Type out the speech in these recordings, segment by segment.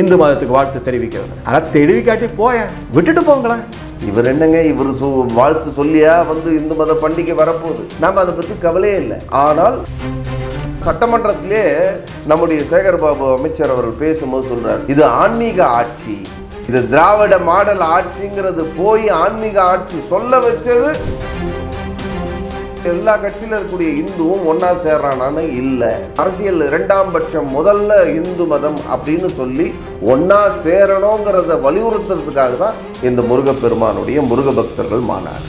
இந்து மதத்துக்கு வாழ்த்து தெரிவிக்கிறது. ஆனால் தெரிவிக்காட்டி போயேன். விட்டுட்டு போங்களேன். இவர் என்னங்க இவர் வாழ்த்து சொல்லியா வந்து இந்து மத பண்டிகை வரப்போகுது. நாம் அதை பற்றி கவலையே இல்லை. ஆனால் சட்டமன்றத்திலே நம்முடைய சேகர் பாபு அமைச்சர் அவர்கள் பேசும்போது சொல்றார் இது ஆன்மீக ஆட்சி. இது திராவிட மாடல் ஆட்சிங்கிறது போய் ஆன்மீக ஆட்சி சொல்ல வச்சது எல்லா கட்சியில இருக்கக்கூடிய இந்துவும் ஒன்னா சேர்றானான்னு இல்லை. அரசியல் இரண்டாம் பட்சம் முதல்ல இந்து மதம் அப்படின்னு சொல்லி ஒன்னா சேரணுங்கிறத வலியுறுத்துறதுக்காக தான் இந்த முருகப்பெருமானுடைய முருக பக்தர்கள் மாநாடு.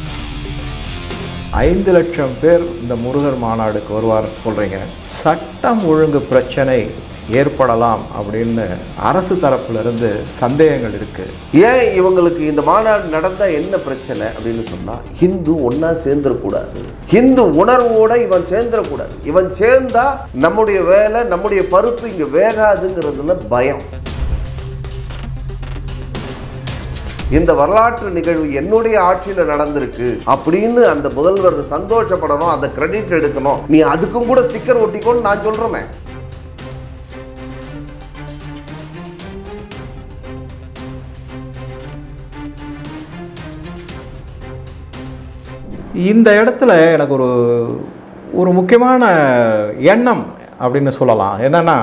ஐந்து லட்சம் பேர் இந்த முருகர் மாநாடுக்கு வருவார் சொல்கிறீங்க சட்டம் ஒழுங்கு பிரச்சனை ஏற்படலாம் அப்படின்னு அரசு தரப்பிலிருந்து சந்தேகங்கள் இருக்குது ஏன் இவங்களுக்கு இந்த மாநாடு நடந்தால் என்ன பிரச்சனை அப்படின்னு சொன்னால் ஹிந்து ஒன்றா சேர்ந்துடக்கூடாது ஹிந்து உணர்வோட இவன் சேர்ந்துடக்கூடாது இவன் சேர்ந்தா நம்முடைய வேலை நம்முடைய பருப்பு இங்கே வேகாதுங்கிறதுல பயம். இந்த வரலாற்று நிகழ்வு என்னுடைய ஆட்சியில் நடந்திருக்கு அப்படின்னு அந்த முதல்வர் சந்தோஷப்படணும் அந்த கிரெடிட் எடுக்கணும். நீ அதுக்கும் கூட ஸ்டிக்கர் ஒட்டிக்கோன்னு நான் சொல்கிறேன் இந்த இடத்துல எனக்கு ஒரு ஒரு முக்கியமான எண்ணம் அப்படின்னு சொல்லலாம். என்னென்னா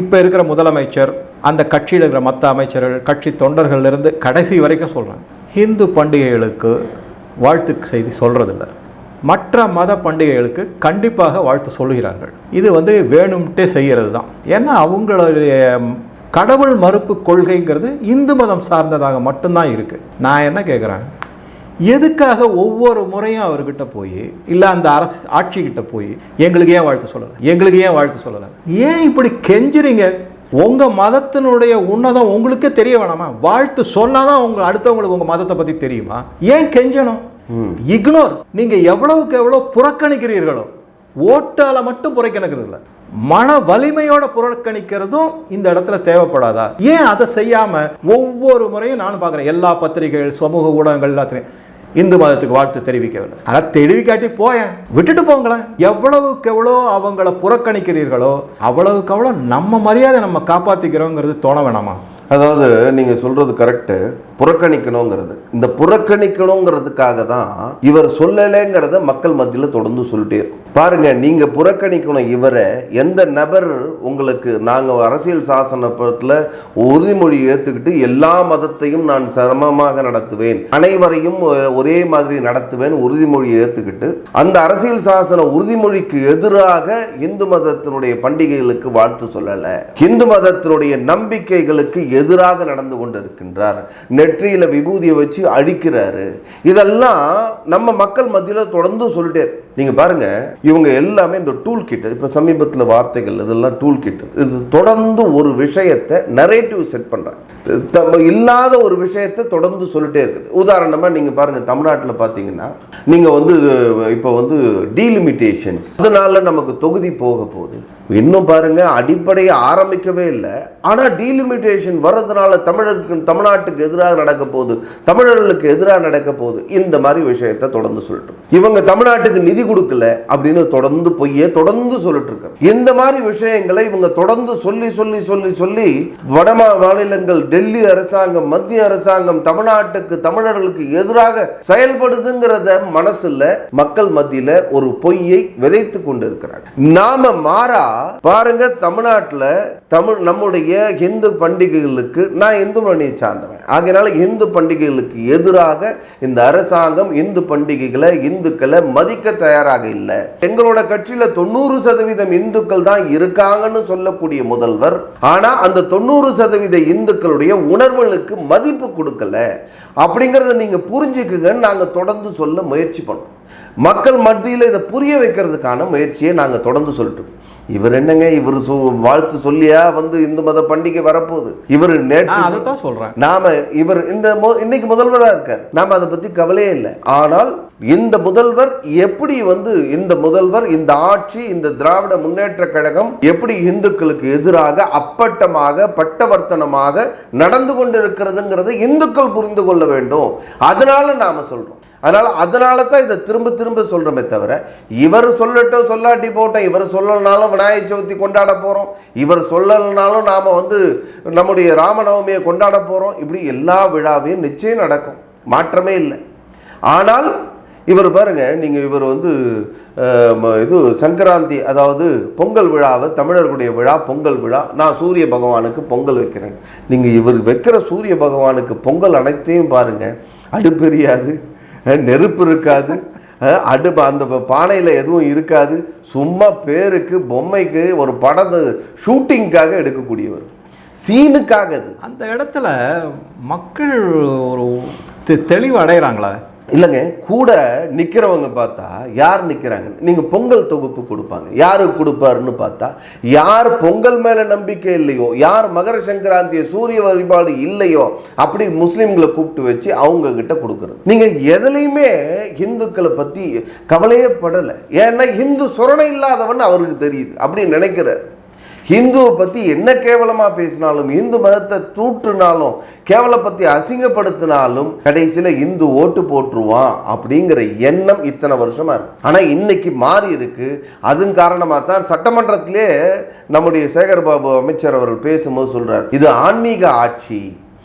இப்போ இருக்கிற முதலமைச்சர் அந்த கட்சியில் இருக்கிற மற்ற அமைச்சர்கள் கட்சி தொண்டர்கள்லேருந்து கடைசி வரைக்கும் சொல்கிறேன் ஹிந்து பண்டிகைகளுக்கு வாழ்த்து செய்தி சொல்கிறதில்ல மற்ற மத பண்டிகைகளுக்கு கண்டிப்பாக வாழ்த்து சொல்லுகிறார்கள். இது வந்து வேணும்ட்டே செய்கிறது தான். ஏன்னா அவங்களுடைய கடவுள் மறுப்பு கொள்கைங்கிறது இந்து மதம் சார்ந்ததாக மட்டும்தான் இருக்குது நான் என்ன கேட்குறேன் எதுக்காக ஒவ்வொரு முறையும் அவர்கிட்ட போய் இல்லை அந்த அரசு ஆட்சிக்கிட்ட போய் எங்களுக்கு ஏன் வாழ்த்து சொல்லலை? எங்களுக்கு ஏன் வாழ்த்து சொல்லலை? ஏன் இப்படி கெஞ்சுறீங்க? உங்கள் மதத்தினுடைய உன்னதம் உங்களுக்கே தெரிய வேணாமா? வாழ்த்து சொன்னாதான் உங்க அடுத்தவங்களுக்கு உங்கள் மதத்தை பற்றி தெரியுமா? ஏன் கெஞ்சணும்? இக்னோர் நீங்கள் எவ்வளவுக்கு எவ்வளோ புறக்கணிக்கிறீர்களோ ஓட்டால மட்டும் புறக்கணிக்கிறது இல்லை. மன வலிமையோட புறக்கணிக்கிறதும் இந்த இடத்துல தேவைப்படாதா? ஏன் அதை செய்யாம ஒவ்வொரு முறையும் நான் பார்க்குறேன். எல்லா பத்திரிகைகள் சமூக ஊடகங்கள் எல்லாத்தையும் இந்து மதத்துக்கு வாழ்த்து தெரிவிக்கவில்லை. ஆனால் தெரிவிக்காட்டி போயேன். விட்டுட்டு போங்களேன். எவ்வளவுக்கு எவ்வளோ அவங்கள புறக்கணிக்கிறீர்களோ அவ்வளவுக்கு அவ்வளோ நம்ம மரியாதை நம்ம காப்பாற்றிக்கிறோங்கிறது தோண வேணாமா? அதாவது நீங்கள் சொல்கிறது கரெக்டு புறக்கணிக்கணுங்கிறது. இந்த புறக்கணிக்கணுங்கிறதுக்காக தான் இவர் சொல்லலைங்கிறத மக்கள் மத்தியில் தொடர்ந்து சொல்லிட்டே இருக்கும். பாருங்க நீங்க புறக்கணிக்கணும் இவரை எந்த நபர் உங்களுக்கு நாங்கள் அரசியல் சாசனத்தில் உறுதிமொழி ஏற்றுக்கிட்டு எல்லா மதத்தையும் நான் சிரமமாக நடத்துவேன் அனைவரையும் ஒரே மாதிரி நடத்துவேன் உறுதிமொழி ஏற்றுக்கிட்டு அந்த அரசியல் சாசன உறுதிமொழிக்கு எதிராக இந்து மதத்தினுடைய பண்டிகைகளுக்கு வாழ்த்து சொல்லலை இந்து மதத்தினுடைய நம்பிக்கைகளுக்கு எதிராக நடந்து கொண்டிருக்கின்றார். நெற்றியில் விபூதியை வச்சு அழிக்கிறாரு. இதெல்லாம் நம்ம மக்கள் மத்தியில தொடர்ந்து சொல்லிட்டே நீங்கள் நீங்க பாருங்க இவங்க எல்லாமே இந்த டூல் கிட் இப்ப சமீபத்தில் வார்த்தைகள் இதெல்லாம் டூல் கிட் இது தொடர்ந்து ஒரு விஷயத்தை நரேட்டிவ் செட் பண்றாங்க. த- இல்லாத ஒரு விஷயத்தை தொடர்ந்து சொல்லிட்டே இருக்குது. உதாரணமா நீங்க பாருங்க தமிழ்நாட்டில் பார்த்தீங்கன்னா நீங்க வந்து இப்போ வந்து டீலிமிட்டேஷன்ஸ் அதனால நமக்கு தொகுதி போக போகுது. இன்னும் பாருங்க அடிப்படையை ஆரம்பிக்கவே இல்லை. ஆனா டீலிமிட்டேஷன் வர்றதுனால தமிழருக்கு தமிழ்நாட்டுக்கு எதிராக நடக்க போகுது தமிழர்களுக்கு எதிராக நடக்க போகுது. இந்த மாதிரி விஷயத்தை தொடர்ந்து சொல்லிட்டு இவங்க தமிழ்நாட்டுக்கு நிதி கொடுக்கல அப்படின்னு தொடர்ந்து பொய்யே தொடர்ந்து சொல்லிட்டு இருக்காங்க. இந்த மாதிரி விஷயங்களை இவங்க தொடர்ந்து சொல்லி சொல்லி சொல்லி சொல்லி வட மாநிலங்கள் டெல்லி அரசாங்கம் மத்திய அரசாங்கம் தமிழ்நாட்டுக்கு தமிழர்களுக்கு எதிராக செயல்படுதுங்கிறத மனசுல மக்கள் மத்தியில ஒரு பொய்யை விதைத்து கொண்டிருக்கிறார் நாம மாறா பாருங்க தமிழ்நாட்டுல தமிழ் நம்முடைய இந்து பண்டிகைகளுக்கு நான் இந்து மணியை சார்ந்தவன். ஆகையினால இந்து பண்டிகைகளுக்கு எதிராக இந்த அரசாங்கம் இந்து பண்டிகைகளை இந்துக்களை மதிக்க தயார் தயாராக இல்லை. எங்களோட கட்சியில தொண்ணூறு சதவீதம் இந்துக்கள் தான் இருக்காங்கன்னு சொல்லக்கூடிய முதல்வர். ஆனா அந்த தொண்ணூறு சதவீத இந்துக்களுடைய உணர்வுகளுக்கு மதிப்பு கொடுக்கல. அப்படிங்கறத நீங்க புரிஞ்சுக்குங்கன்னு நாங்க தொடர்ந்து சொல்ல முயற்சி பண்ணோம். மக்கள் மத்தியில் இதை புரிய வைக்கிறதுக்கான முயற்சியை நாங்கள் தொடர்ந்து சொல்லிட்டு இருக்கோம். இவர் என்னங்க? இவர் வாழ்த்து சொல்லியா? வந்து இந்து மத பண்டிகை வரப்போகுது. இவர் நேற்று சொல்கிறேன் நாம இவர் இந்த இன்னைக்கு முதல்வராக இருக்கார். நாம அதை பத்தி கவலையே இல்லை. ஆனால் இந்த முதல்வர் எப்படி வந்து இந்த முதல்வர் இந்த ஆட்சி இந்த திராவிட முன்னேற்ற கழகம் எப்படி இந்துக்களுக்கு எதிராக அப்பட்டமாக பட்டவர்த்தனமாக நடந்து கொண்டிருக்கிறதுங்கிறத இந்துக்கள் புரிந்து கொள்ள வேண்டும். அதனால நாம சொல்றோம். அதனால அதனால தான் இதை திரும்ப திரும்ப சொல்கிறோமே தவிர இவர் சொல்லட்டும் சொல்லாட்டி போட்டோம். இவர் சொல்லலனாலும் விநாயகர் சதுர்த்தி கொண்டாட போறோம். இவர் சொல்லலைனாலும் நாம வந்து நம்முடைய ராமநவமியை கொண்டாட போறோம். இப்படி எல்லா விழாவையும் நிச்சயம் நடக்கும். மாற்றமே இல்லை. ஆனால் இவர் பாருங்கள் நீங்கள் இவர் வந்து இது சங்கராந்தி அதாவது பொங்கல் விழாவை தமிழர்களுடைய விழா பொங்கல் விழா நான் சூரிய பகவானுக்கு பொங்கல் வைக்கிறேன். நீங்கள் இவர் வைக்கிற சூரிய பகவானுக்கு பொங்கல் அனைத்தையும் பாருங்கள் அடுப்பெரியாது நெருப்பு இருக்காது அடுப்பு அடு அந்த பானையில் எதுவும் இருக்காது. சும்மா பேருக்கு பொம்மைக்கு ஒரு படத்தை ஷூட்டிங்காக எடுக்கக்கூடியவர். சீனுக்காக அது. அந்த இடத்துல மக்கள் ஒரு தெ- தெளிவு அடைகிறாங்களா இல்லைங்க கூட நிற்கிறவங்க பார்த்தா யார் நிற்கிறாங்க நீங்கள் பொங்கல் தொகுப்பு கொடுப்பாங்க. யாருக்கு கொடுப்பாருன்னு பார்த்தா யார் பொங்கல் மேலே நம்பிக்கை இல்லையோ யார் மகர சங்கராந்திய சூரிய வழிபாடு இல்லையோ அப்படி முஸ்லீம்களை கூப்பிட்டு வச்சு அவங்க கிட்ட கொடுக்குறது. நீங்கள் எதுலையுமே இந்துக்களை பற்றி கவலையே படலை. ஏன்னா ஹிந்து சுரணை இல்லாதவன் அவருக்கு தெரியுது. அப்படி நினைக்கிறார். ஹிந்துவை பற்றி என்ன கேவலமாக பேசினாலும் இந்து மதத்தை தூற்றுனாலும் பற்றி அசிங்கப்படுத்தினாலும் கடைசியில் இந்து ஓட்டு போட்டுருவான் அப்படிங்கிற எண்ணம் இத்தனை வருஷமாக இருக்கு. ஆனால் இன்னைக்கு மாறி இருக்கு. அதன் காரணமாக தான் சட்டமன்றத்திலே நம்முடைய சேகர் பாபு அமைச்சர் அவர்கள் பேசும்போது சொல்கிறார் இது ஆன்மீக ஆட்சி.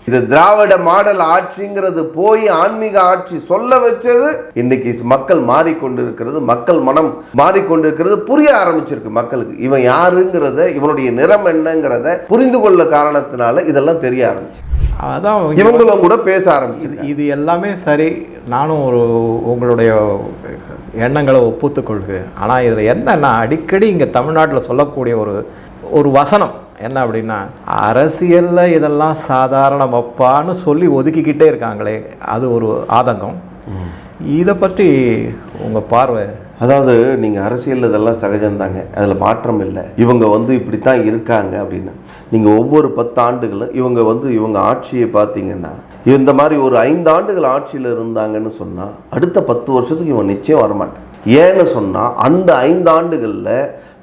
இது திராவிட மாடல் ஆட்சிங்கிறது போய் ஆன்மீக ஆட்சி சொல்ல வச்சது இன்னைக்கு மக்கள் மாறிக்கொண்டிருக்கிறது மக்கள் மனம் மாறிக்கொண்டிருக்கிறது புரிய ஆரம்பிச்சிருக்கு மக்களுக்கு. இவன் யாருங்கிறத இவனுடைய நிறம் என்னங்கிறத புரிந்து கொள்ள காரணத்தினால இதெல்லாம் தெரிய ஆரம்பிச்சு அதான் இவங்களும் கூட பேச ஆரம்பிச்சிருக்காங்க இது எல்லாமே சரி நானும் ஒரு உங்களுடைய எண்ணங்களை ஒப்புத்துக்கொள்கிறேன். ஆனால் இதில் என்னன்னா அடிக்கடி இங்கே தமிழ்நாட்டில் சொல்லக்கூடிய ஒரு ஒரு வசனம் என்ன அப்படின்னா அரசியலில் இதெல்லாம் சாதாரணம் அப்பான்னு சொல்லி ஒதுக்கிக்கிட்டே இருக்காங்களே அது ஒரு ஆதங்கம். இதை பற்றி உங்கள் பார்வை? அதாவது நீங்கள் அரசியல் இதெல்லாம் சகஜம்தாங்க. அதில் மாற்றம் இல்லை. இவங்க வந்து இப்படி தான் இருக்காங்க அப்படின்னு. நீங்கள் ஒவ்வொரு பத்து ஆண்டுகளும் இவங்க வந்து இவங்க ஆட்சியை பார்த்தீங்கன்னா இந்த மாதிரி ஒரு ஐந்து ஆண்டுகள் ஆட்சியில் இருந்தாங்கன்னு சொன்னால் அடுத்த பத்து வருஷத்துக்கு இவன் நிச்சயம் வரமாட்டான். ஏன்னு சொன்னால் அந்த ஐந்து ஆண்டுகளில்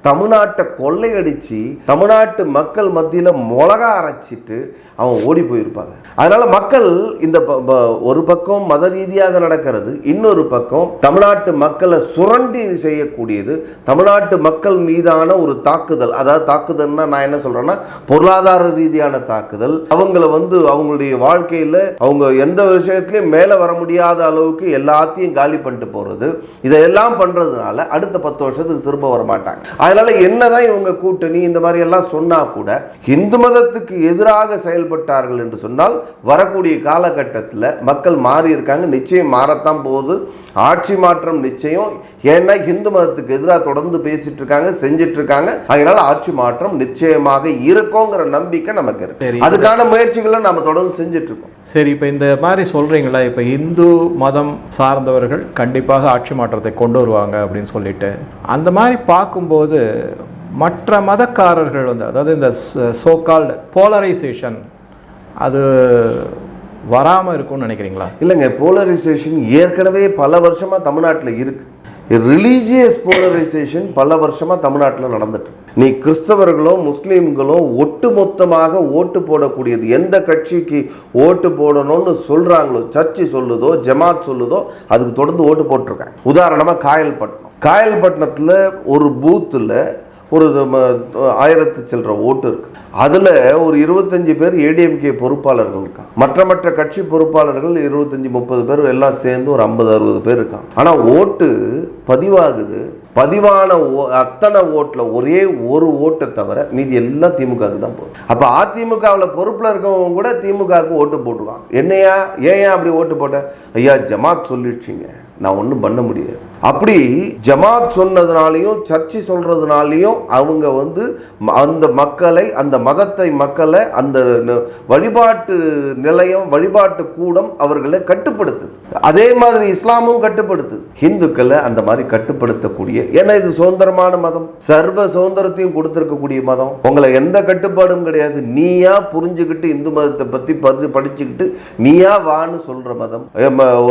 தமிழ்நாட்டை கொள்ளையடிச்சு தமிழ்நாட்டு மக்கள் மத்தியில் மிளகா அரைச்சிட்டு அவன் ஓடி போயிருப்பாங்க. அதனால மக்கள் இந்த ப- ப- ஒரு பக்கம் மத ரீதியாக நடக்கிறது இன்னொரு பக்கம் தமிழ்நாட்டு மக்களை சுரண்டி செய்யக்கூடியது தமிழ்நாட்டு மக்கள் மீதான ஒரு தாக்குதல். அதாவது தாக்குதல்னா நான் என்ன சொல்றேன்னா பொருளாதார ரீதியான தாக்குதல். அவங்கள வந்து அவங்களுடைய வாழ்க்கையில் அவங்க எந்த விஷயத்துலையும் மேலே வர முடியாத அளவுக்கு எல்லாத்தையும் காலி பண்ணிட்டு போகிறது இதெல்லாம் பண்ணுறதுனால அடுத்த பத்து வருஷத்துக்கு திரும்ப வர மாட்டாங்க அதனால என்னதான் இவங்க கூட்டணி இந்த மாதிரி எல்லாம் சொன்னா கூட இந்து மதத்துக்கு எதிராக செயல்பட்டார்கள் என்று சொன்னால் வரக்கூடிய காலகட்டத்தில் மக்கள் மாறி இருக்காங்க. நிச்சயம் மாறத்தான் போகுது. ஆட்சி மாற்றம் நிச்சயம். ஏன்னா இந்து மதத்துக்கு எதிராக தொடர்ந்து பேசிட்டு இருக்காங்க செஞ்சிட்டு இருக்காங்க. அதனால ஆட்சி மாற்றம் நிச்சயமாக இருக்குங்கிற நம்பிக்கை நமக்கு. இருக்கு. அதுக்கான முயற்சிகளை நம்ம தொடர்ந்து செஞ்சுட்டு இருக்கோம். சரி இப்போ இந்த மாதிரி சொல்கிறீங்களா இப்போ இந்து மதம் சார்ந்தவர்கள் கண்டிப்பாக ஆட்சி மாற்றத்தை கொண்டு வருவாங்க அப்படின்னு சொல்லிட்டு. அந்த மாதிரி பார்க்கும்போது மற்ற மதக்காரர்கள் வந்து அதாவது இந்த சோகால்டு போலரைசேஷன் அது வராமல் இருக்கும்னு நினைக்கிறீங்களா? இல்லைங்க போலரைசேஷன் ஏற்கனவே பல வருஷமாக தமிழ்நாட்டில் இருக்கு. ரிலீஜியஸ் போலரைசேஷன் பல வருஷமாக தமிழ்நாட்டில் நடந்துட்டு நீ கிறிஸ்தவர்களோ முஸ்லீம்களோ ஒட்டுமொத்தமாக ஓட்டு போடக்கூடியது எந்த கட்சிக்கு ஓட்டு போடணும்னு சொல்கிறாங்களோ சர்ச்சு சொல்லுதோ ஜமாத் சொல்லுதோ அதுக்கு தொடர்ந்து ஓட்டு போட்டிருக்கேன் உதாரணமாக காயல்பட்டினம். காயல்பட்டினத்தில் ஒரு பூத்தில் ஒரு ஆயிரத்து சில்லற ஓட்டு இருக்குது அதில் ஒரு இருபத்தஞ்சி பேர் ஏடிஎம்கே பொறுப்பாளர்கள் இருக்காங்க. மற்ற மற்ற கட்சி பொறுப்பாளர்கள் இருபத்தஞ்சி முப்பது பேர் எல்லாம் சேர்ந்து ஒரு ஐம்பது அறுபது பேர் இருக்காங்க. ஆனால் ஓட்டு பதிவாகுது. பதிவான ஓ- அத்தனை ஓட்டில் ஒரே ஒரு ஓட்டை தவிர மீதி எல்லாம் திமுகவுக்கு தான் போகுது. அப்போ அதிமுகவில் பொறுப்பில் இருக்கவங்க கூட திமுகவுக்கு ஓட்டு போட்டுருவாங்க என்னையா ஏன் ஏன் அப்படி ஓட்டு போட்டேன் ஐயா ஜமாத் சொல்லிடுச்சிங்க. நான் ஒன்றும் பண்ண முடியாது. அப்படி ஜமாத் சொன்னதுனாலையும் சர்ச்சு சொல்றதுனாலையும் அவங்க வந்து ம- அந்த மக்களை அந்த மதத்தை மக்களை அந்த வழிபாட்டு நிலையம் வழிபாட்டு கூடம் அவர்களை கட்டுப்படுத்துது. அதே மாதிரி இஸ்லாமும் கட்டுப்படுத்துது. ஹிந்துக்களை அந்த மாதிரி கட்டுப்படுத்தக்கூடிய ஏன்னா இது சுதந்திரமான மதம். சர்வ சுதந்திரத்தையும் கொடுத்துருக்கக்கூடிய மதம். உங்களை எந்த கட்டுப்பாடும் கிடையாது. நீயா புரிஞ்சுக்கிட்டு இந்து மதத்தை பத்தி பதி- படிச்சுக்கிட்டு நீயா வான்னு சொல்ற மதம்.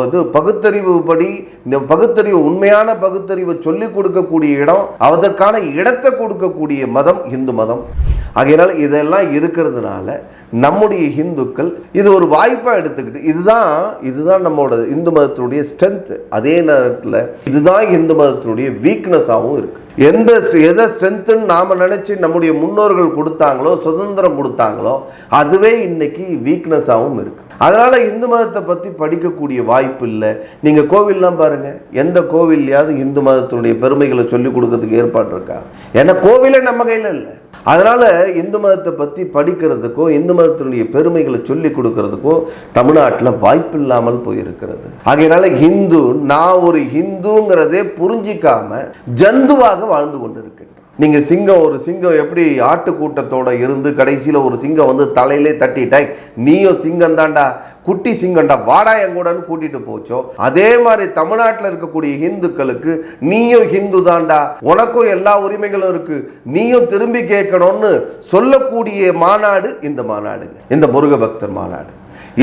இது பகுத்தறிவு படி பகுத்தறிவு உண்மை உண்மையான பகுத்தறிவை சொல்லிக் கொடுக்கக்கூடிய இடம் அதற்கான இடத்தை கொடுக்கக்கூடிய மதம் இந்து மதம். ஆகையினால் இதெல்லாம் இருக்கிறதுனால நம்முடைய ஹிந்துக்கள் இது ஒரு வாய்ப்பாக எடுத்துக்கிட்டு இதுதான் இதுதான் நம்மளோட இந்து மதத்தினுடைய ஸ்ட்ரென்த் அதே நேரத்தில் இதுதான் இந்து மதத்தினுடைய வீக்னஸாகவும் இருக்குது எந்த எதை ஸ்ட்ரென்த்துன்னு நாம் நினச்சி நம்முடைய முன்னோர்கள் கொடுத்தாங்களோ சுதந்திரம் கொடுத்தாங்களோ அதுவே இன்னைக்கு வீக்னஸாகவும் இருக்குது அதனால் இந்து மதத்தை பற்றி படிக்கக்கூடிய வாய்ப்பு இல்லை. நீங்கள் கோவில்லாம் பாருங்கள் எந்த கோவில்லையாவது இந்து மதத்தினுடைய பெருமைகளை சொல்லிக் கொடுக்கறதுக்கு ஏற்பாடு இருக்கா? ஏன்னா கோவிலே நம்ம கையில் இல்லை. அதனால இந்து மதத்தை பத்தி படிக்கிறதுக்கோ இந்து மதத்தினுடைய பெருமைகளை சொல்லி கொடுக்கறதுக்கோ தமிழ்நாட்டில் வாய்ப்பு இல்லாமல் போயிருக்கிறது. ஆகையினால ஹிந்து நான் ஒரு ஹிந்துங்கிறதே புரிஞ்சிக்காம ஜந்துவாக வாழ்ந்து கொண்டிருக்கின்றேன் நீங்கள் சிங்கம் ஒரு சிங்கம் எப்படி ஆட்டுக்கூட்டத்தோடு இருந்து கடைசியில் ஒரு சிங்கம் வந்து தலையிலே தட்டிட்டாய்? நீயும் சிங்கம் தாண்டா குட்டி சிங்கம்டா. வாடா என் கூடன்னு கூட்டிட்டு போச்சோ? அதே மாதிரி தமிழ்நாட்டில் இருக்கக்கூடிய ஹிந்துக்களுக்கு நீயும் ஹிந்து தாண்டா உனக்கும் எல்லா உரிமைகளும் இருக்கு. நீயும் திரும்பி கேட்கணும்னு சொல்லக்கூடிய மாநாடு இந்த மாநாடுங்க. இந்த முருக பக்தர் மாநாடு.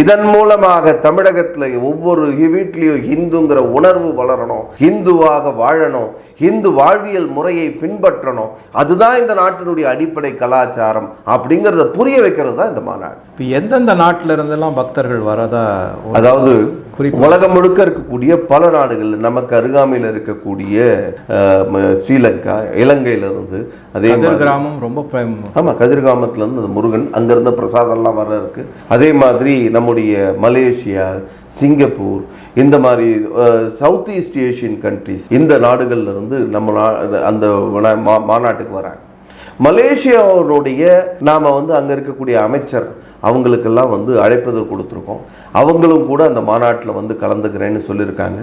இதன் மூலமாக தமிழகத்தில் ஒவ்வொரு வீட்லேயும் ஹிந்துங்கிற உணர்வு வளரணும். ஹிந்துவாக வாழணும். ஹிந்து வாழ்வியல் முறையை பின்பற்றணும். அதுதான் இந்த நாட்டினுடைய அடிப்படை கலாச்சாரம் அப்படிங்கிறத புரிய வைக்கிறது தான் இந்த மாநாடு. இப்போ எந்தெந்த நாட்டில இருந்தெல்லாம் பக்தர்கள் வரதா அதாவது. உலகம் முழுக்க இருக்கக்கூடிய பல நாடுகள் நமக்கு அருகாமையில் இருக்கக்கூடிய ஸ்ரீலங்கா இலங்கையிலிருந்து அதே கதிர் கிராமம் ரொம்ப ஆமாம் கதிர்காமத்துலேருந்து அது முருகன் அங்கேருந்த பிரசாதம்லாம் வர இருக்கு அதே மாதிரி நம்முடைய மலேசியா சிங்கப்பூர் இந்த மாதிரி சவுத் ஈஸ்ட் ஏஷியன் கண்ட்ரிஸ் இந்த நாடுகள்ல இருந்து நம்ம அந்த மா- மாநாட்டுக்கு வராங்க. மலேசியாவுடைய நாம் வந்து அங்கே இருக்கக்கூடிய அமைச்சர் அவங்களுக்கெல்லாம் வந்து அழைப்பதற்கு கொடுத்துருக்கோம். அவங்களும் கூட அந்த மாநாட்டில் வந்து கலந்துக்கிறேன்னு சொல்லியிருக்காங்க.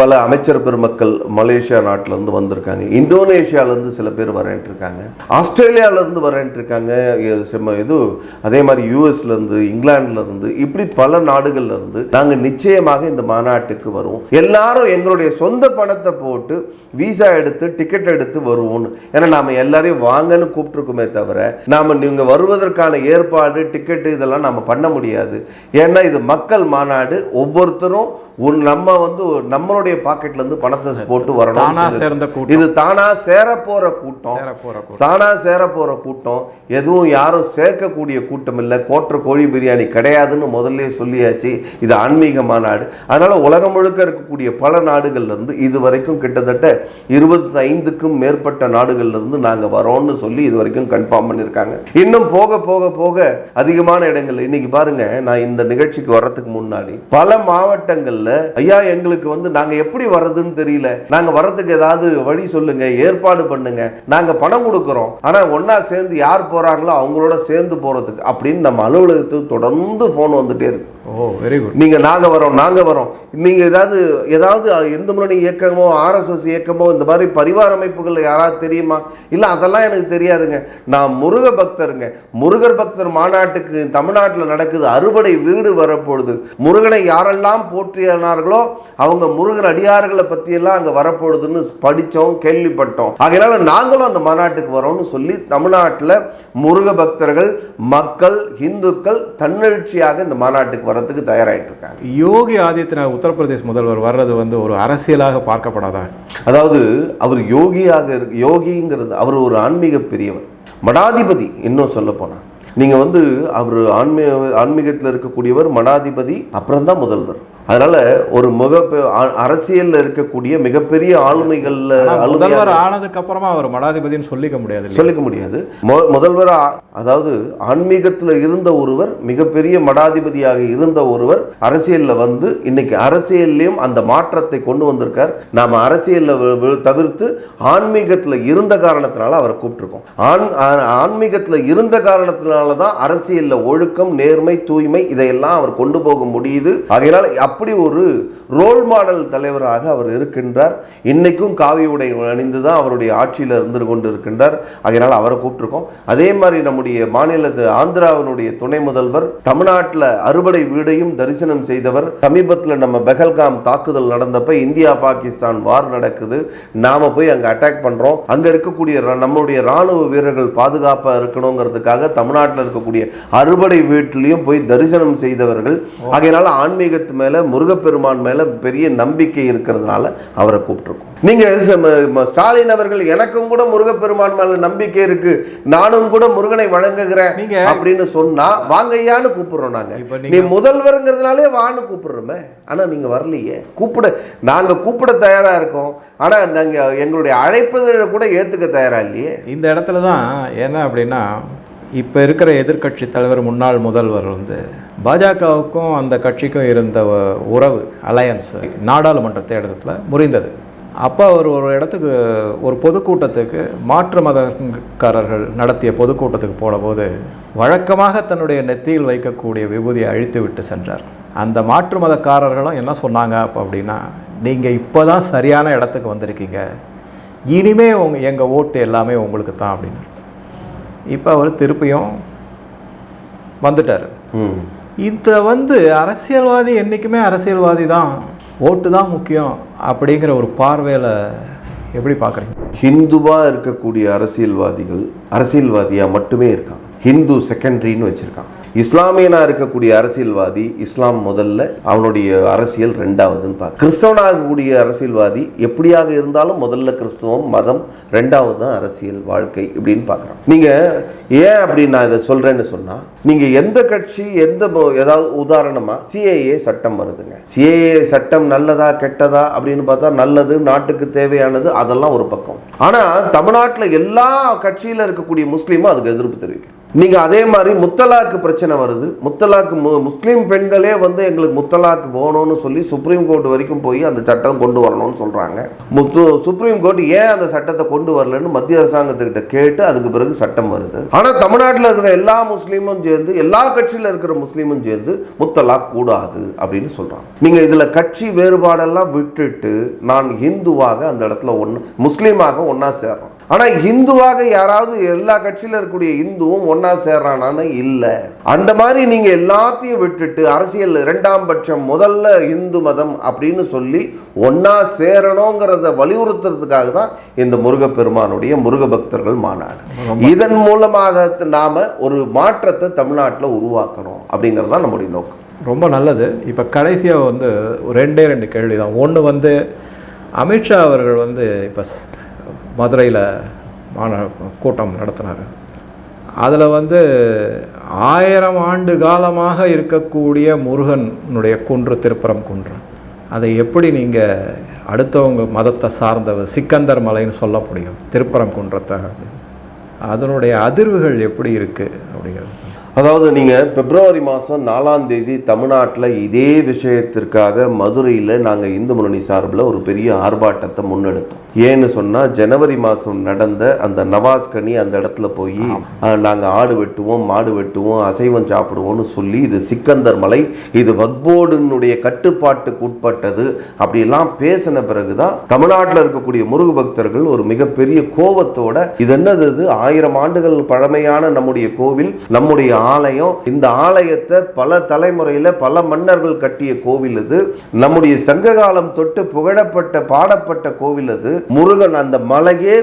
பல அமைச்சர் பெருமக்கள் மலேசியா நாட்டிலேருந்து வந்திருக்காங்க. இந்தோனேஷியாவிலேருந்து சில பேர் வரேன்ட்டு இருக்காங்க ஆஸ்திரேலியாவிலேருந்து வரேன்ட்டு இருக்காங்க செம்ம இது அதே மாதிரி யூஎஸ்லேருந்து இங்கிலாந்துலேருந்து இப்படி பல நாடுகள்லேருந்து நாங்கள் நிச்சயமாக இந்த மாநாட்டுக்கு வருவோம். எல்லாரும் எங்களுடைய சொந்த பணத்தை போட்டு விசா எடுத்து டிக்கெட் எடுத்து வருவோம்னு. ஏன்னா நாம் எல்லாரையும் வாங்கன்னு கூப்பிட்டுருக்குமே தவிர நாம் நீங்கள் வருவதற்கான ஏற்பாடு டிக்கெட்டு இதெல்லாம் நம்ம பண்ண முடியாது. ஏன்னா இது மக்கள் மாநாடு. ஒவ்வொருத்தரும் ஒரு நம்ம வந்து நம்மளுடைய பாக்கெட்ல இருந்து பணத்தை போட்டு வரணும் சேர்ந்த கூட்டம். இது தானா சேர போற கூட்டம். சேர போற கூட்டம். எதுவும் யாரும் சேர்க்கக்கூடிய கூட்டம் இல்லை. கோற்ற கோழி பிரியாணி கிடையாதுன்னு முதல்ல சொல்லியாச்சு. இது ஆன்மீக மாநாடு அதனால உலகம் முழுக்க இருக்கக்கூடிய பல நாடுகள்ல இருந்து இது வரைக்கும் கிட்டத்தட்ட இருபத்தி ஐந்துக்கும் மேற்பட்ட நாடுகள்ல இருந்து நாங்க வரோம்னு சொல்லி இது வரைக்கும் கன்ஃபார்ம் பண்ணியிருக்காங்க இன்னும் போக போக போக அதிகமான இடங்கள்ல இன்னைக்கு பாருங்க நான் இந்த நிகழ்ச்சிக்கு வர்றதுக்கு முன்னாடி பல மாவட்டங்கள்ல ஐயா எங்களுக்கு வந்து நாங்க எப்படி வர்றதுன்னு தெரியல. நாங்க வர்றதுக்கு ஏதாவது வழி சொல்லுங்க ஏற்பாடு பண்ணுங்க. நாங்க பணம் கொடுக்குறோம். ஆனா ஒன்னா சேர்ந்து யார் போறாங்களோ அவங்களோட சேர்ந்து போறதுக்கு அப்படின்னு நம்ம அலுவலகத்துக்கு தொடர்ந்து போன் வந்துட்டே இருக்கு. ஓ வெரி குட் நீங்கள் நாங்கள் வரோம் நாங்கள் வரோம். நீங்கள் ஏதாவது ஏதாவது இந்து முன்னணி இயக்கமோ ஆர்எஸ்எஸ் இயக்கமோ இந்த மாதிரி பரிவார அமைப்புகள் யாராவது தெரியுமா? இல்லை அதெல்லாம் எனக்கு தெரியாதுங்க. நான் முருக பக்தருங்க. முருகர் பக்தர் மாநாட்டுக்கு தமிழ்நாட்டில் நடக்குது. அறுபடை வீடு வரப்பொழுது. முருகனை யாரெல்லாம் போற்றியானார்களோ அவங்க முருகன் அடியார்களை பற்றியெல்லாம் அங்கே வரப்பொழுதுன்னு படித்தோம் கேள்விப்பட்டோம். ஆகையினால நாங்களும் அந்த மாநாட்டுக்கு வரோம்னு சொல்லி தமிழ்நாட்டில் முருக பக்தர்கள் மக்கள் இந்துக்கள் தன்னெழுச்சியாக இந்த மாநாட்டுக்கு வரத்துக்கு தயாராகிட்டு இருக்காங்க யோகி ஆதித்யநாத் உத்தரப்பிரதேஷ் முதல்வர் வர்றது வந்து ஒரு அரசியலாக பார்க்கப்படாதா? அதாவது அவர் யோகியாக இருக்கு யோகிங்கிறது அவர் ஒரு ஆன்மீக பெரியவர். மடாதிபதி இன்னும் சொல்ல போனால் நீங்கள் வந்து அவர் ஆன்மீக ஆன்மீகத்தில் இருக்கக்கூடியவர் மடாதிபதி அப்புறம் தான் முதல்வர். அதனால ஒரு முக அரசியல்ல இருக்கக்கூடிய மிகப்பெரிய ஆளுமைகள்ல முதல்வர் ஆனதுக்கு அப்புறமா அவர் மடாதிபதின்னு சொல்லிக்க முடியாது? சொல்லிக்க முடியாது. முதல்வர் அதாவது ஆன்மீகத்தில் இருந்த ஒருவர் மிகப்பெரிய மடாதிபதியாக இருந்த ஒருவர் அரசியல்ல வந்து இன்னைக்கு அரசியல்லையும் அந்த மாற்றத்தை கொண்டு வந்திருக்கார். நாம அரசியல்ல தவிர்த்து ஆன்மீகத்தில் இருந்த காரணத்தினால அவரை கூப்பிட்டுருக்கோம். ஆன் ஆன்மீகத்தில் இருந்த காரணத்தினால தான் அரசியல்ல ஒழுக்கம் நேர்மை தூய்மை இதையெல்லாம் அவர் கொண்டு போக முடியுது. ஆகையினால் அப்படி ஒரு ரோல் மாடல் தலைவராக அவர் இருக்கின்றார். இன்னைக்கும் காவி உடை அணிந்து தான் அவருடைய ஆட்சியில் இருந்து கொண்டு இருக்கின்றார் அதனால் அவரை கூப்பிட்டுருக்கோம். அதே மாதிரி நம்முடைய மாநிலத்து ஆந்திராவினுடைய துணை முதல்வர் தமிழ்நாட்டில் அறுபடை வீடையும் தரிசனம் செய்தவர் சமீபத்தில் நம்ம பெஹல்காம் தாக்குதல் நடந்தப்ப இந்தியா பாகிஸ்தான் வார் நடக்குது. நாம போய் அங்கே அட்டாக் பண்ணுறோம் அங்கே இருக்கக்கூடிய நம்மளுடைய ராணுவ வீரர்கள் பாதுகாப்பாக இருக்கணுங்கிறதுக்காக தமிழ்நாட்டில் இருக்கக்கூடிய அறுபடை வீட்டிலையும் போய் தரிசனம் செய்தவர்கள். ஆகையினால ஆன்மீகத்து மேல முருகப்பெருமான் மேல பெரிய நம்பிக்கை இருக்கிறதுனால அவரை கூப்பிட்டுருக்கோம். நீங்க ச- ம- ம- ஸ்டாலின் அவர்கள் எனக்கும் கூட முருகப்பெருமான் மேல நம்பிக்கை இருக்கு. நானும் கூட முருகனை வழங்குகிறேன் அப்படின்னு சொன்னா வாங்கய்யான்னு கூப்பிடுறோம் நாங்க. நீ முதல்வருங்கிறதுனாலே வான்னு கூப்பிடுறோமே. ஆனா நீங்க வரலையே. கூப்பிட நாங்க கூப்பிட தயாரா இருக்கோம். ஆனா நாங்க எங்களுடைய அழைப்புதலை கூட ஏத்துக்க தயாரா இல்லையே. இந்த இடத்துல தான் என்ன அப்படின்னா இப்போ இருக்கிற எதிர்க்கட்சி தலைவர் முன்னாள் முதல்வர் வந்து பாஜகவுக்கும் அந்த கட்சிக்கும் இருந்த உறவு அலையன்ஸ் நாடாளுமன்ற தேர்தலில் முறிந்தது. அப்போ அவர் ஒரு இடத்துக்கு ஒரு பொதுக்கூட்டத்துக்கு மாற்று மதக்காரர்கள் நடத்திய பொதுக்கூட்டத்துக்கு போனபோது வழக்கமாக தன்னுடைய நெத்தியில் வைக்கக்கூடிய விபூதியை அழித்து விட்டு சென்றார். அந்த மாற்று மதக்காரர்களும் என்ன சொன்னாங்க அப்போ அப்படின்னா நீங்கள் இப்போ தான் சரியான இடத்துக்கு வந்திருக்கீங்க. இனிமே உங்க எங்கள் ஓட்டு எல்லாமே உங்களுக்கு தான் அப்படின்னு. இப்போ அவர் திருப்பியும் வந்துட்டார். இதை வந்து அரசியல்வாதி என்றைக்குமே அரசியல்வாதி தான் ஓட்டு தான் முக்கியம் அப்படிங்கிற ஒரு பார்வையில் எப்படி பார்க்குறீங்க? ஹிந்துவாக இருக்கக்கூடிய அரசியல்வாதிகள் அரசியல்வாதியாக மட்டுமே இருக்கான் ஹிந்து செகண்டரின்னு வச்சுருக்காங்க. இஸ்லாமியனா இருக்கக்கூடிய அரசியல்வாதி இஸ்லாம் முதல்ல அவனுடைய அரசியல் ரெண்டாவதுன்னு பார்க்க கிறிஸ்தவனாக அரசியல்வாதி எப்படியாக இருந்தாலும் முதல்ல கிறிஸ்தவம் மதம் ரெண்டாவது தான் அரசியல் வாழ்க்கை இப்படின்னு பார்க்குறான். நீங்க ஏன் அப்படின்னு நான் இதை சொல்றேன்னு சொன்னா நீங்க எந்த கட்சி எந்த ஏதாவது உதாரணமா சிஏஏ சட்டம் வருதுங்க. சிஏஏ சட்டம் நல்லதா கெட்டதா அப்படின்னு பார்த்தா நல்லது நாட்டுக்கு தேவையானது அதெல்லாம் ஒரு பக்கம். ஆனா தமிழ்நாட்டில் எல்லா கட்சியில இருக்கக்கூடிய முஸ்லீமும் அதுக்கு எதிர்ப்பு தெரிவிக்கும் நீங்க அதே மாதிரி முத்தலாக்கு பிரச்சனை வருது. முத்தலாக்கு மு- முஸ்லீம் பெண்களே வந்து எங்களுக்கு முத்தலாக்கு போகணும்னு சொல்லி சுப்ரீம் கோர்ட் வரைக்கும் போய் அந்த சட்டம் கொண்டு வரணும்னு சொல்றாங்க. முத்து சுப்ரீம் கோர்ட் ஏன் அந்த சட்டத்தை கொண்டு வரலன்னு மத்திய அரசாங்கத்துக்கிட்ட கேட்டு அதுக்கு பிறகு சட்டம் வருது. ஆனா தமிழ்நாட்டில் இருக்கிற எல்லா முஸ்லீமும் சேர்ந்து எல்லா கட்சியில இருக்கிற முஸ்லீமும் சேர்ந்து முத்தலாக் கூடாது அப்படின்னு சொல்றாங்க. நீங்க இதுல கட்சி வேறுபாடெல்லாம் விட்டுட்டு நான் இந்துவாக அந்த இடத்துல ஒன்று முஸ்லீமாக ஒன்றா சேர்றோம் ஆனா இந்துவாக யாராவது எல்லா கட்சியில இருக்கக்கூடிய இந்துவும் ஒண்ணா சேர்றானான்னு இல்ல. அந்த மாதிரி நீங்க எல்லாத்தையும் விட்டுட்டு அரசியல் இரண்டாம் பட்சம் முதல்ல இந்து மதம் அப்படின்னு சொல்லி ஒண்ணா சேரணுங்கிறத வலியுறுத்துறதுக்காக தான் இந்த முருகப்பெருமானுடைய முருக பக்தர்கள் மாநாடு இதன் மூலமாக நாம ஒரு மாற்றத்தை தமிழ்நாட்டில் உருவாக்கணும் அப்படிங்கிறது தான் நம்முடைய நோக்கம். ரொம்ப நல்லது. இப்போ கடைசியாக வந்து ரெண்டே ரெண்டு கேள்வி தான் ஒன்று வந்து அமித்ஷா அவர்கள் வந்து இப்போ மதுரையில் மாண கூட்டம் நடத்தினார். அதில் வந்து ஆயிரம் ஆண்டு காலமாக இருக்கக்கூடிய முருகனுடைய குன்று திருப்பரம் குன்று. அதை எப்படி நீங்கள் அடுத்தவங்க மதத்தை சார்ந்தவர் சிக்கந்தர் மலைன்னு சொல்ல முடியும் திருப்பரம் குன்றத்தை. அதனுடைய அதிர்வுகள் எப்படி இருக்குது அப்படிங்கிறது. அதாவது நீங்கள் பிப்ரவரி மாதம் நாலாம் தேதி தமிழ்நாட்டில் இதே விஷயத்திற்காக மதுரையில் நாங்கள் இந்து முன்னணி சார்பில் ஒரு பெரிய ஆர்ப்பாட்டத்தை முன்னெடுத்தோம். ஏன்னு சொன்னால் ஜனவரி மாதம் நடந்த அந்த நவாஸ்கனி அந்த இடத்துல போய் நாங்கள் ஆடு வெட்டுவோம் மாடு வெட்டுவோம் அசைவம் சாப்பிடுவோம்னு சொல்லி இது சிக்கந்தர் மலை இது வக்போர்டினுடைய கட்டுப்பாட்டுக்கு உட்பட்டது அப்படியெல்லாம் பேசின பிறகு தான் தமிழ்நாட்டில் இருக்கக்கூடிய முருக பக்தர்கள் ஒரு மிகப்பெரிய கோபத்தோட இது என்னது இது? ஆயிரம் ஆண்டுகள் பழமையான நம்முடைய கோவில் நம்முடைய ஆலயம். இந்த ஆலயத்தை பல தலைமுறையில் பல மன்னர்கள் கட்டிய கோவில் இது. நம்முடைய சங்ககாலம் தொட்டு புகழப்பட்ட பாடப்பட்ட கோவில் அது. முருகன் அந்த மலையே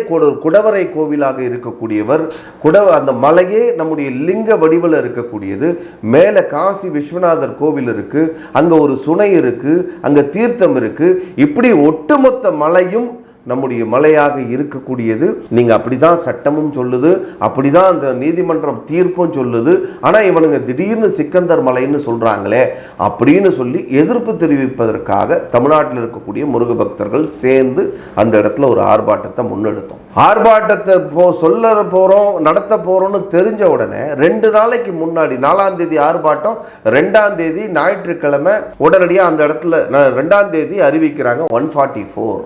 குடவரை கோவிலாக இருக்கக்கூடியவர். குட அந்த மலையே நம்முடைய லிங்க வடிவில் இருக்கக்கூடியது. மேலே காசி விஸ்வநாதர் கோவில் இருக்கு. அங்கே ஒரு சுனை இருக்கு. அங்கே தீர்த்தம் இருக்கு. இப்படி ஒட்டுமொத்த மலையும் நம்முடைய மலையாக இருக்கக்கூடியது. நீங்கள் அப்படி தான் சட்டமும் சொல்லுது அப்படி தான் அந்த நீதிமன்றம் தீர்ப்பும் சொல்லுது. ஆனால் இவனுங்க திடீர்னு சிக்கந்தர் மலைன்னு சொல்கிறாங்களே அப்படின்னு சொல்லி எதிர்ப்பு தெரிவிப்பதற்காக தமிழ்நாட்டில் இருக்கக்கூடிய முருக பக்தர்கள் சேர்ந்து அந்த இடத்துல ஒரு ஆர்ப்பாட்டத்தை முன்னெடுத்தோம். ஆர்ப்பாட்டத்தை போ சொல்ல போகிறோம் நடத்த போகிறோன்னு தெரிஞ்ச உடனே ரெண்டு நாளைக்கு முன்னாடி நாலாம் தேதி ஆர்ப்பாட்டம் ரெண்டாம் தேதி ஞாயிற்றுக்கிழமை உடனடியாக அந்த இடத்துல ரெண்டாம் தேதி அறிவிக்கிறாங்க ஒன் ஃபார்ட்டி ஃபோர்.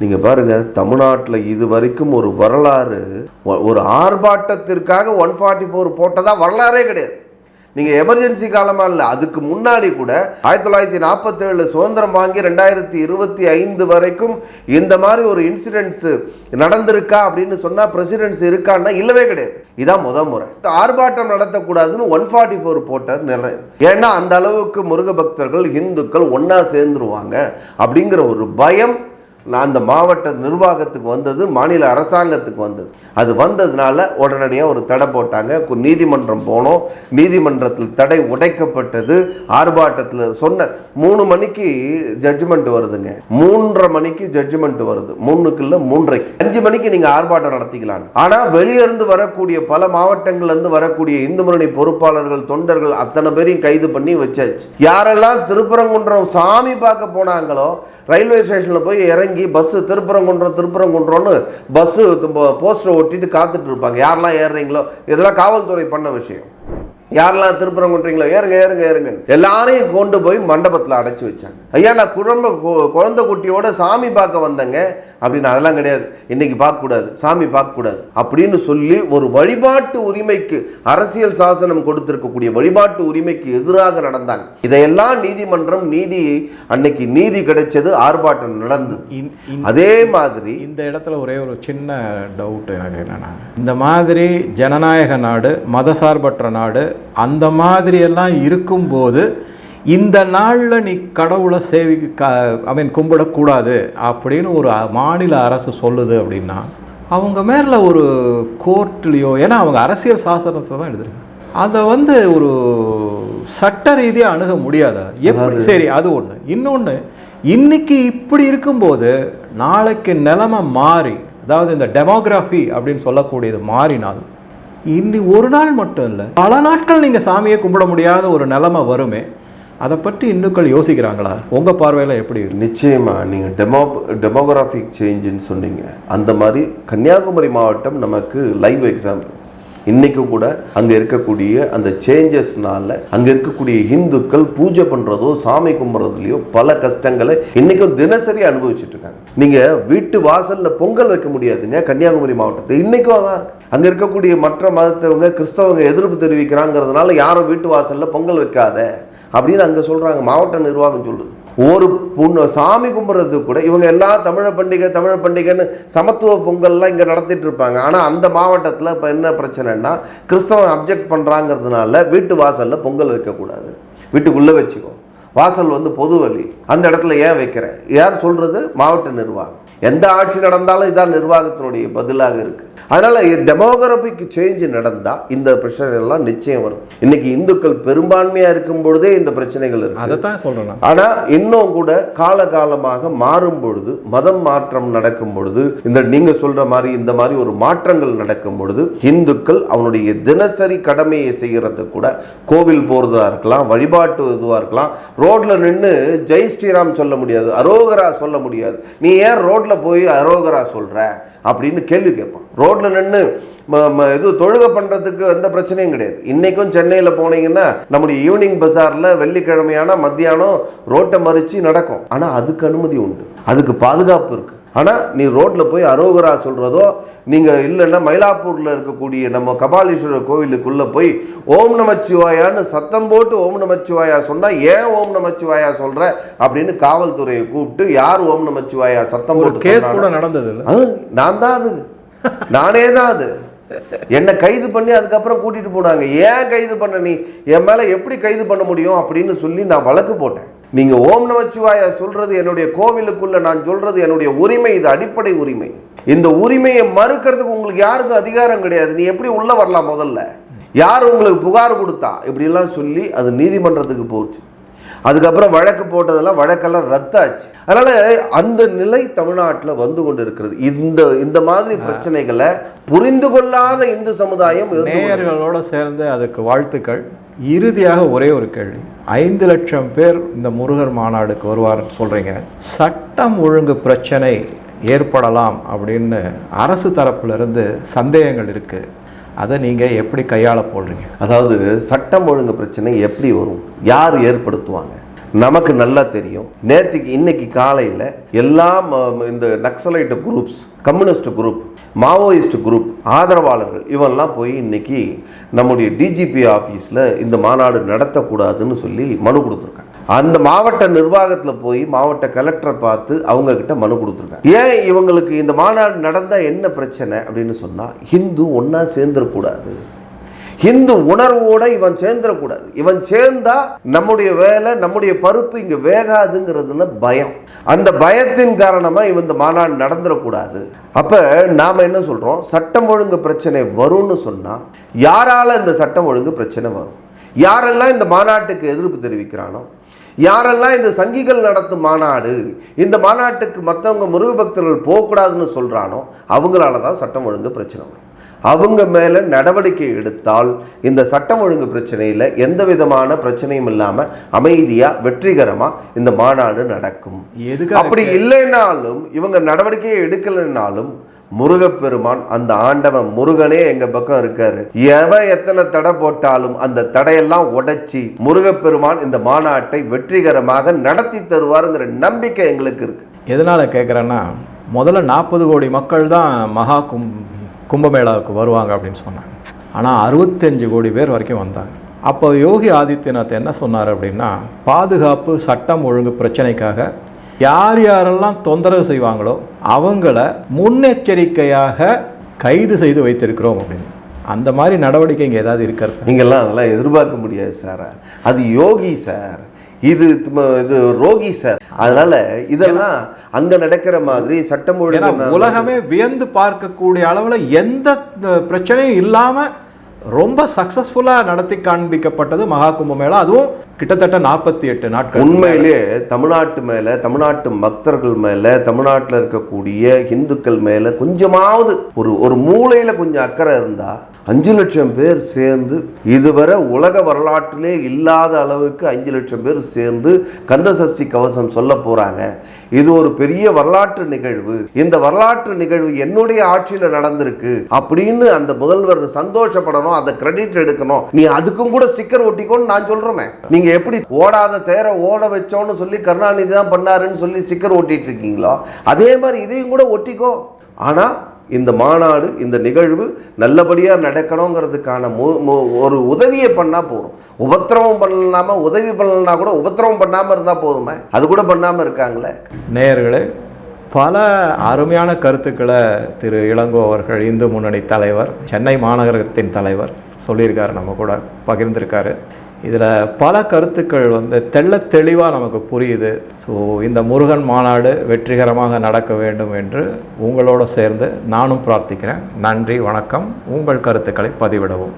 நீங்கள் பாருங்கள் தமிழ்நாட்டில் இது வரைக்கும் ஒரு வரலாறு ஒரு ஆர்ப்பாட்டத்திற்காக ஒன் ஃபார்ட்டி ஃபோர் போட்டதாக வரலாறே கிடையாது. நீங்கள் எமர்ஜென்சி காலமாக இல்லை அதுக்கு முன்னாடி கூட ஆயிரத்தி தொள்ளாயிரத்தி நாற்பத்தேழு சுதந்திரம் வாங்கி ரெண்டாயிரத்தி இருபத்தி ஐந்து வரைக்கும் இந்த மாதிரி ஒரு இன்சிடென்ட்ஸு நடந்திருக்கா அப்படின்னு சொன்னால் பிரசிடென்ட்ஸ் இருக்கான்னா இல்லவே கிடையாது. இதான் முத முறை. ஆர்ப்பாட்டம் நடத்தக்கூடாதுன்னு ஒன் ஃபார்ட்டி ஃபோர் போட்டார் நிலை. ஏன்னா அந்த அளவுக்கு முருக பக்தர்கள் இந்துக்கள் ஒன்றா சேர்ந்துருவாங்க அப்படிங்கிற ஒரு பயம் நான் அந்த மாவட்ட நிர்வாகத்துக்கு வந்தது மாநில அரசாங்கத்துக்கு வந்தது. அது வந்ததுனால உடனடியாக ஒரு தடை போட்டாங்க. கு- நீதிமன்றம் போனோம். நீதிமன்றத்தில் தடை உடைக்கப்பட்டது. ஆர்ப்பாட்டத்தில் சொன்ன மூணு மணிக்கு ஜட்ஜ்மெண்ட் வருதுங்க. மூன்றரை மணிக்கு ஜட்ஜ்மெண்ட் வருது. மூணுக்குள்ள மூன்றரை அஞ்சு மணிக்கு நீங்கள் ஆர்ப்பாட்டம் நடத்திக்கலாம். ஆனால் வெளியே இருந்து வரக்கூடிய பல மாவட்டங்கள்லேருந்து வரக்கூடிய இந்து முன்னணி பொறுப்பாளர்கள் தொண்டர்கள் அத்தனை பேரையும் கைது பண்ணி வச்சாச்சு. யாரெல்லாம் திருப்பரங்குன்றம் சாமி பார்க்க போனாங்களோ ரயில்வே ஸ்டேஷனில் போய் இறங்கி பஸ் திருப்பரங்குன்றம் திருப்பரங்குன்றம்னு பஸ்ஸு போஸ்டர் ஒட்டிட்டு காத்துட்டு இருப்பாங்க. யாரெல்லாம் ஏறுறீங்களோ இதெல்லாம் காவல்துறை பண்ண விஷயம். யாரெல்லாம் திருப்பரங்குன்றீங்களோ ஏறுங்க ஏறுங்க ஏறுங்க. எல்லாரையும் கொண்டு போய் மண்டபத்தில் அடைச்சி வச்சாங்க. ஐயா நான் குழம்ப கு- குழந்தை குட்டியோட சாமி பார்க்க வந்தேங்க. அப்படின்னு அதெல்லாம் கிடையாது. இன்னைக்கு பார்க்கக்கூடாது. சாமி பார்க்கக்கூடாது. அப்படின்னு சொல்லி ஒரு வழிபாட்டு உரிமைக்கு அரசியல் சாசனம் கொடுத்திருக்கக்கூடிய வழிபாட்டு உரிமைக்கு எதிராக நடந்தாங்க. இதையெல்லாம் நீதிமன்றம் நீதி அன்னைக்கு நீதி கிடைச்சது ஆர்ப்பாட்டம் நடந்தது. அதே மாதிரி இந்த இடத்துல ஒரே ஒரு சின்ன டவுட் எனக்கு என்னன்னா இந்த மாதிரி ஜனநாயக நாடு மதசார்பற்ற நாடு அந்த மாதிரி எல்லாம் இருக்கும்போது இந்த நாளில் நீ கடவுளை சேவிக்க க ஐ மீன் கும்பிடக்கூடாது அப்படின்னு ஒரு மாநில அரசு சொல்லுது அப்படின்னா அவங்க மேலே ஒரு கோர்ட்லேயோ ஏன்னா அவங்க அரசியல் சாசனத்தை தான் எழுதுறாங்க அதை வந்து ஒரு சட்ட ரீதியாக அணுக முடியாதா? எப்படி? சரி அது ஒன்று இன்னொன்று இன்னைக்கு இப்படி இருக்கும்போது நாளைக்கு நிலைமை மாறி அதாவது இந்த டெமோகிராஃபி அப்படின்னு சொல்லக்கூடியது மாறினால் இன்னி ஒரு நாள் மட்டும் இல்லை பல நாட்கள் நீங்கள் சாமியை கும்பிட முடியாத ஒரு நிலமை வருமே அதை பற்றி இந்துக்கள் யோசிக்கிறாங்களா? உங்கள் பார்வையில் எப்படி நிச்சயமாக நீங்கள் டெமோ டெமோகிராஃபிக் சேஞ்சுன்னு சொன்னீங்க. அந்த மாதிரி கன்னியாகுமரி மாவட்டம் நமக்கு லைவ் எக்ஸாம்பிள் இன்னைக்கும் கூட அங்க இருக்கக்கூடிய அந்த சேஞ்சஸ்னால அங்க இருக்கக்கூடிய இந்துக்கள் பூஜை பண்றதோ சாமி கும்பிட்றதுலயோ பல கஷ்டங்களை இன்னைக்கும் தினசரி அனுபவிச்சுட்டு இருக்காங்க. நீங்க வீட்டு வாசல்ல பொங்கல் வைக்க முடியாதுங்க கன்னியாகுமரி மாவட்டத்தில். இன்னைக்கும் அதான் அங்கே அங்க இருக்கக்கூடிய மற்ற மதத்தவங்க கிறிஸ்தவங்க எதிர்ப்பு தெரிவிக்கிறாங்கிறதுனால யாரும் வீட்டு வாசல்ல பொங்கல் வைக்காத அப்படின்னு அங்க சொல்றாங்க மாவட்ட நிர்வாகம் சொல்லுது. ஒரு புண்ணு சாமி கும்பிட்றது கூட இவங்க எல்லாம் தமிழ பண்டிகை தமிழ பண்டிகைன்னு சமத்துவ பொங்கல்லாம் இங்கே நடத்திட்டு இருப்பாங்க ஆனால் அந்த மாவட்டத்தில் இப்போ என்ன பிரச்சனைன்னா கிறிஸ்தவன் அப்ஜெக்ட் பண்ணுறாங்கிறதுனால வீட்டு வாசலில் பொங்கல் வைக்கக்கூடாது. வீட்டுக்குள்ளே வச்சுக்கோ. வாசல் வந்து பொது வழி. அந்த இடத்துல ஏன் வைக்கிறேன்? யார் சொல்கிறது மாவட்ட நிர்வாகம். எந்த ஆட்சி நடந்தாலும் இதான் நிர்வாகத்தினுடைய பதிலாக இருக்கு. அதனால டெமோகிராபிக் சேஞ்ச் நடந்தா இந்த பிரச்சனை எல்லாம் நிச்சயம் வரும். இன்னைக்கு இந்துக்கள் பெரும்பான்மையா இருக்கும் பொழுதே இந்த பிரச்சனைகள் இருக்கு. அதை தான் சொல்கிறேன் நான். ஆனா இன்னும் கூட காலகாலமாக மாறும் பொழுது மதம் மாற்றம் நடக்கும் பொழுது இந்த நீங்க சொல்ற மாதிரி இந்த மாதிரி ஒரு மாற்றங்கள் நடக்கும் பொழுது இந்துக்கள் அவனுடைய தினசரி கடமையை செய்யறது கூட கோவில் போறதா இருக்கலாம் வழிபாட்டு இதுவா இருக்கலாம் ரோட்ல நின்று ஜெய் ஸ்ரீராம் சொல்ல முடியாது அரோகரா சொல்ல முடியாது. நீ ஏன் ரோட்ல போய் அரோகரா சொல்ற அப்படின்னு கேள்வி கேட்பான். ரோட்ல நின்று இது தொழுகை பண்றதுக்கு எந்த பிரச்சனையும் கிடையாது. இன்னைக்கும் சென்னையில் போனீங்கன்னா நம்முடைய ஈவினிங் பஜார்ல வெள்ளிக்கிழமையான மத்தியானம் ரோட்டை மறிச்சு நடக்கும். ஆனா அதுக்கு அனுமதி உண்டு. அதுக்கு பாதுகாப்பு இருக்கு. ஆனா நீ ரோட்ல போய் அரோகரா சொல்றதோ நீங்க இல்லைன்னா மயிலாப்பூர்ல இருக்கக்கூடிய நம்ம கபாலீஸ்வரர் கோவிலுக்குள்ள போய் ஓம் நமச்சிவாயான்னு சத்தம் போட்டு ஓம் நமச்சிவாயா சொன்னா ஏன் ஓம் நமச்சிவாயா சொல்ற? அப்படின்னு காவல்துறையை கூப்பிட்டு யார் ஓம் நமச்சிவாயா சத்தம் போட்டு கேஸ் கூட நடந்தது நான் தான் அது. நானே தான் அது. என்னை கைது பண்ணி அதுக்கப்புறம் கூட்டிட்டு போனாங்க. ஏன் கைது பண்ண நீ? என் மேல எப்படி கைது பண்ண முடியும் அப்படின்னு சொல்லி நான் வழக்கு போட்டேன். நீங்க ஓம் நமச்சிவாய சொல்றது என்னுடைய கோவிலுக்குள்ள நான் சொல்றது என்னுடைய உரிமை இது அடிப்படை உரிமை. இந்த உரிமையை மறுக்கிறதுக்கு உங்களுக்கு யாருக்கும் அதிகாரம் கிடையாது. நீ எப்படி உள்ள வரலாம் முதல்ல? யார் உங்களுக்கு புகார் கொடுத்தா? இப்படிலாம் சொல்லி அது நீதிமன்றத்துக்கு போச்சு. அதுக்கப்புறம் வழக்கு போட்டதெல்லாம் வழக்கெல்லாம் ரத்தாச்சு. அதனால அந்த நிலை தமிழ்நாட்டில் வந்து கொண்டு இருக்கிறது இந்த இந்த மாதிரி பிரச்சனைகளை புரிந்து கொள்ளாத இந்து சமுதாயம் நேயர்களோட சேர்ந்து அதுக்கு வாழ்த்துக்கள். இறுதியாக ஒரே ஒரு கேள்வி. ஐந்து லட்சம் பேர் இந்த முருகர் மாநாடுக்கு வருவார்னு சொல்கிறீங்க சட்டம் ஒழுங்கு பிரச்சனை ஏற்படலாம் அப்படின்னு அரசு தரப்பிலிருந்து சந்தேகங்கள் இருக்குது அதை நீங்கள் எப்படி கையாள போடுறீங்க அதாவது சட்டம் ஒழுங்கு பிரச்சனை எப்படி வரும்? யார் ஏற்படுத்துவாங்க? நமக்கு நல்லா தெரியும். நேற்றுக்கு இன்னைக்கு காலையில் எல்லா ம- இந்த Naxalite groups communist group Maoist group ஆதரவாளர்கள் இவெல்லாம் போய் இன்னைக்கு நம்முடைய டிஜிபி ஆஃபீஸில் இந்த மாநாடு நடத்தக்கூடாதுன்னு சொல்லி மனு கொடுத்துருக்காங்க. அந்த மாவட்ட நிர்வாகத்தில் போய் மாவட்ட கலெக்டரை பார்த்து அவங்கக்கிட்ட மனு கொடுத்துருக்காங்க. ஏன் இவங்களுக்கு இந்த மாநாடு நடந்தால் என்ன பிரச்சனை அப்படின்னு சொன்னால் ஹிந்து ஒன்றா சேர்ந்துடக்கூடாது ஹிந்து உணர்வோட இவன் சேர்ந்துடக்கூடாது இவன் சேர்ந்தா நம்முடைய வேலை நம்முடைய பருப்பு இங்க வேகாதுங்கிறதுல பயம். அந்த பயத்தின் காரணமா இவன் இந்த மாநாடு நடந்துடக்கூடாது அப்ப நாம என்ன சொல்றோம்? சட்டம் ஒழுங்கு பிரச்சனை வரும்னு சொன்னா யாரால இந்த சட்டம் ஒழுங்கு பிரச்சனை வரும்? யாரெல்லாம் இந்த மாநாட்டுக்கு எதிர்ப்பு தெரிவிக்கிறானோ? யாரெல்லாம் இந்த சங்கிகள் நடத்தும் மாநாடு இந்த மாநாட்டுக்கு மற்றவங்க முருக பக்தர்கள் போகக்கூடாதுன்னு சொல்கிறானோ அவங்களால தான் சட்டம் ஒழுங்கு பிரச்சனை வரும். அவங்க மேல நடவடிக்கை எடுத்தால் இந்த சட்டம் ஒழுங்கு பிரச்சனையில் எந்த விதமான பிரச்சனையும் இல்லாம அமைதியா வெற்றிகரமா இந்த மாநாடு நடக்கும். அப்படி இல்லைனாலும் இவங்க நடவடிக்கையை எடுக்கலைனாலும் முருகப்பெருமான் அந்த ஆண்டவன் முருகனே எங்க பக்கம் இருக்காரு. எவன் எத்தனை தடை போட்டாலும் அந்த தடையெல்லாம் உடைச்சி முருகப்பெருமான் இந்த மாநாட்டை வெற்றிகரமாக நடத்தி தருவாருங்கிற நம்பிக்கை எங்களுக்கு இருக்கு. எதனால் கேட்குறேன்னா முதல்ல நாற்பது கோடி மக்கள் தான் மகா கும் கும்பமேளாவுக்கு வருவாங்க அப்படின்னு சொன்னாங்க. ஆனால் அறுபத்தஞ்சு கோடி பேர் வரைக்கும் வந்தாங்க. அப்போ யோகி ஆதித்யநாத் என்ன சொன்னார் அப்படின்னா பாதுகாப்பு சட்டம் ஒழுங்கு பிரச்சனைக்காக யார் யாரெல்லாம் தொந்தரவு செய்வாங்களோ அவங்கள முன்னெச்சரிக்கையாக கைது செய்து வைத்திருக்கிறோம் அப்படின்னு. அந்த மாதிரி நடவடிக்கை இங்கே ஏதாவது இருக்கிறது? நீங்கெல்லாம் அதெல்லாம் எதிர்பார்க்க முடியாது சார். அது யோகி சார். இது இது ரோகி சார். அதனால இதெல்லாம் அங்க நடக்கிற மாதிரி சட்டம் ஒழுங்கு உலகமே வியந்து பார்க்கக்கூடிய அளவில் எந்த பிரச்சனையும் இல்லாமல் ரொம்ப சக்ஸஸ்ஃபுல்லாக நடத்தி காண்பிக்கப்பட்டது மகா கும்பமேளா. அதுவும் கிட்டத்தட்ட நாற்பத்தி எட்டு நாட்கள் உண்மையிலே தமிழ்நாட்டு மேல தமிழ்நாட்டு பக்தர்கள் மேல தமிழ்நாட்டில் இருக்கக்கூடிய இந்துக்கள் மேல கொஞ்சமாவது ஒரு ஒரு மூலையில கொஞ்சம் அக்கறை இருந்தா அஞ்சு லட்சம் பேர் சேர்ந்து இதுவரை உலக வரலாற்றிலே இல்லாத அளவுக்கு அஞ்சு லட்சம் பேர் சேர்ந்து கந்த சஷ்டி கவசம் சொல்ல போகிறாங்க இது ஒரு பெரிய வரலாற்று நிகழ்வு. இந்த வரலாற்று நிகழ்வு என்னுடைய ஆட்சியில் நடந்திருக்கு அப்படின்னு அந்த முதல்வர் சந்தோஷப்படணும் அதை கிரெடிட் எடுக்கணும். நீ அதுக்கும் கூட ஸ்டிக்கர் ஒட்டிக்கோன்னு நான் சொல்கிறோமே நீங்கள் எப்படி ஓடாத தேர ஓட வச்சோன்னு சொல்லி கருணாநிதி தான் பண்ணாருன்னு சொல்லி ஸ்டிக்கர் ஒட்டிட்டு இருக்கீங்களோ அதே மாதிரி இதையும் கூட ஒட்டிக்கோ. ஆனால் இந்த மாநாடு இந்த நிகழ்வு நல்லபடியாக நடக்கணுங்கிறதுக்கான மு- ஒரு உதவியை பண்ணால் போதும். உபத்திரவம் பண்ணலாமல் உதவி பண்ணலனா கூட உபத்திரவம் பண்ணாமல் இருந்தால் போதுமே. அது கூட பண்ணாமல் இருக்காங்களே. நேயர்களே பல அருமையான கருத்துக்களை திரு இளங்கோ அவர்கள் இந்து முன்னணி தலைவர் சென்னை மாநகரத்தின் தலைவர் சொல்லியிருக்காரு நம்ம கூட பகிர்ந்திருக்காரு. இதில் பல கருத்துக்கள் வந்து தெள்ள தெளிவாக நமக்கு புரியுது. ஸோ இந்த முருகன் மாநாடு வெற்றிகரமாக நடக்க வேண்டும் என்று உங்களோடு சேர்ந்து நானும் பிரார்த்திக்கிறேன். நன்றி வணக்கம். உங்கள் கருத்துக்களை பதிவிடவும்.